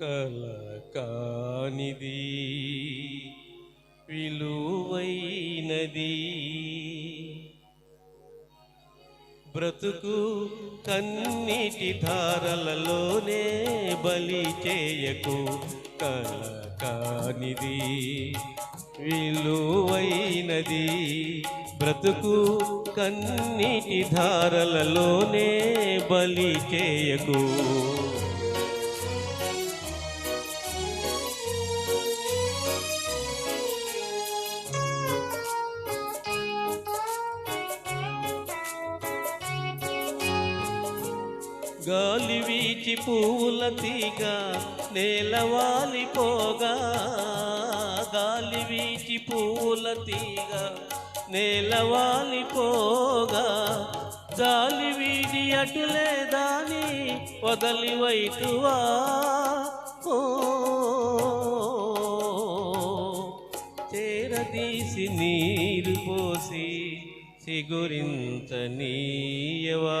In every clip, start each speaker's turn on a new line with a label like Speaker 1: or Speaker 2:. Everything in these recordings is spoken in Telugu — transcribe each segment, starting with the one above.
Speaker 1: కల కానిది విలువైనది. బ్రతుకు కన్నిటి ధారలలోనే బలి చేయకు కల కానిది విలువైనది. బ్రతుకు కన్నిటి ధారలలోనే బలి చేయకు గాలి వీచి పూల తీగ నేలవాలిపోగా గాలి వీచి పూల తీగ నేలవాలిపోగా గాలి వీడి అటులే దాని వదలి వైటువా చేరదీసి నీరు పోసి సిగురింత నీయవా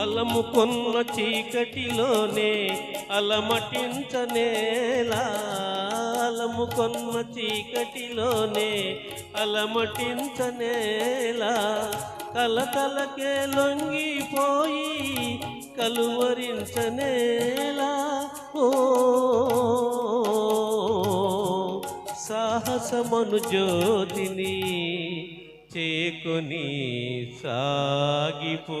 Speaker 1: అలముకొన్న చీకటిలోనే అలమటించనేలా అలముకొన్న చీకటిలోనే అలమటించనేలా కలకలకే లొంగిపోయి కలువరించనేలా ఓ సాహసమను జ్యోతిని చేకొని సాగిపో.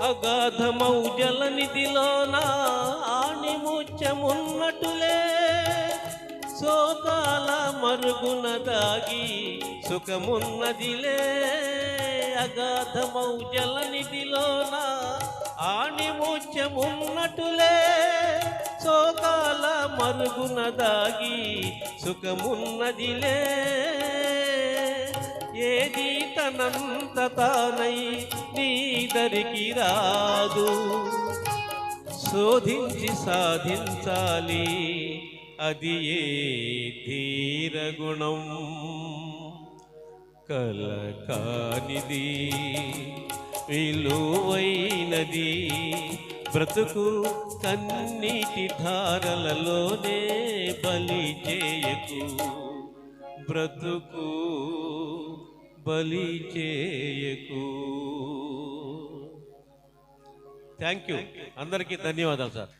Speaker 1: అగాధమౌ జలనిధిలోన ఆణిముత్యమున్నటులే శోకాల మరుగున దాగి సుఖమున్నదిలే. అగాధమౌ జలనిధిలోన ఆణిముత్యమున్నటులే శోకాల మరుగున దాగి సుఖమున్నదిలే. ఏది తనంత తానై ఇతరికి రాదు. శోధించి సాధించాలి. అది ఏ ధీరగుణం? కలకానిది విలువైనది బ్రతుకు కన్నీటి ధారలలోనే బలి చేయకు. బ్రతుకు బలి చేయకు. థ్యాంక్ యూ అందరికీ ధన్యవాదాలు సార్.